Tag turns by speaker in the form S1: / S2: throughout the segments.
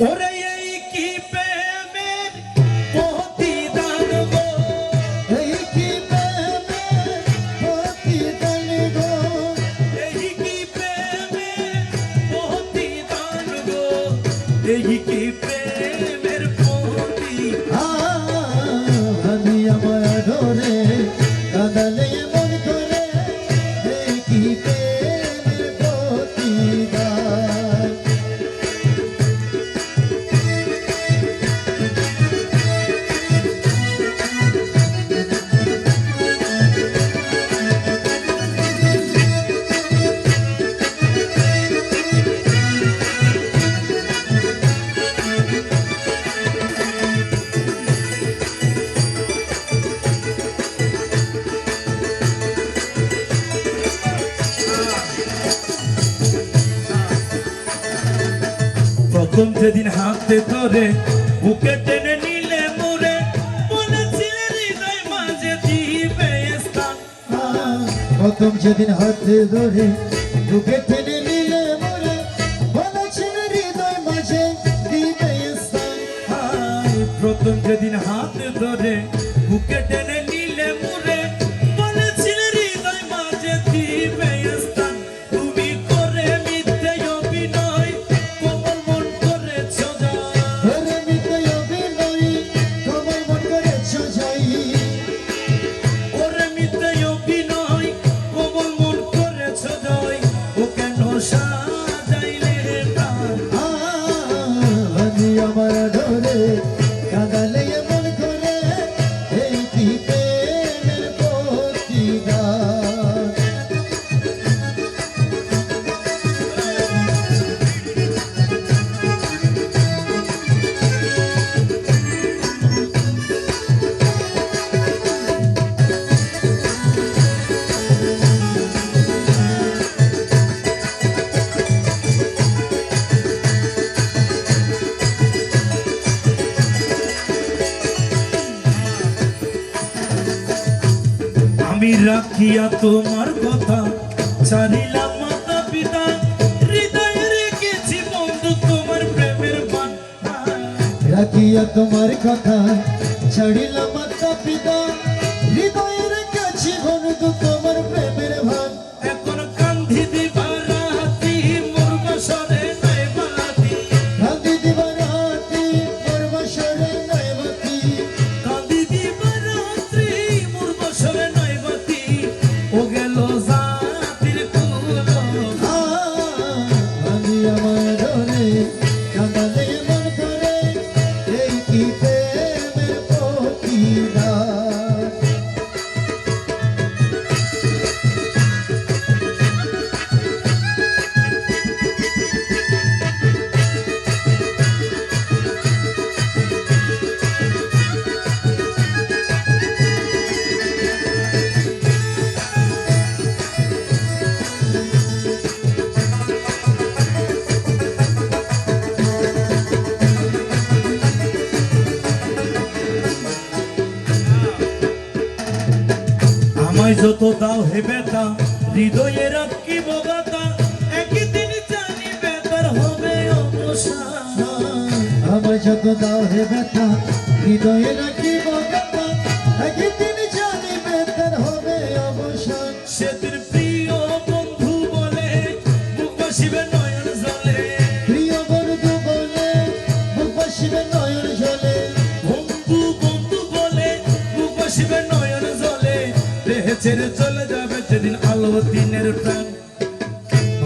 S1: ওরে এই কি প্রেমের প্রতিদান গো?
S2: এই কি প্রেমের প্রতিদান গো?
S1: এই কি প্রেমের প্রতিদান গো? এই কি প্রথম যেদিন হাতে ধরে বুকে টেনে নিলে মোরে বলেছিলে হৃদয় মাঝে দিবে স্থান।
S2: প্রথম যেদিন হাতে ধরে বুকে টেনে নিলে মরে বলেছিল হৃদয় মাঝে দিবে স্থান।
S1: প্রথম যেদিন হাত ধরে বুকে টেনে
S2: আমি
S1: রাখিয়া তোমার কথা। ছাড়িলাম মাতা পিতা, হৃদয় রেখেছি বন্ধু তোমার প্রেমের বান
S2: রাখিয়া তোমার কথা ছাড়িলাম মাতা পিতা, হৃদয় রেখেছি বন্ধু
S1: আমায় যত দাও হে বেতা হৃদয়ে রাখি বগাতা, একদিন জানি বেতার হবে
S2: আমার যত দাও হে বেতা হৃদয়ে রাখিব কথা
S1: ছেড়ে চলে যাবে যেদিন আলো দিনের প্রাণ।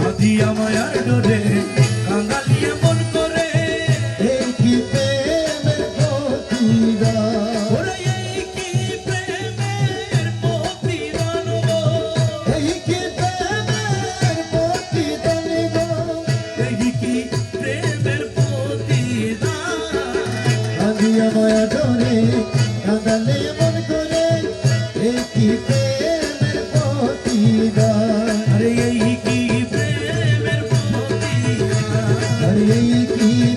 S1: আদি আমায় ডরে কাঙ্গালিয়ে মন করে।
S2: এই কি প্রেমের প্রতিদান?
S1: ওরে এই কি প্রেমের প্রতিদান
S2: এই কি প্রেমের প্রতিদান
S1: এই কি প্রেমের প্রতিদান?
S2: আমি আমার ধরে কাঁদালে यही की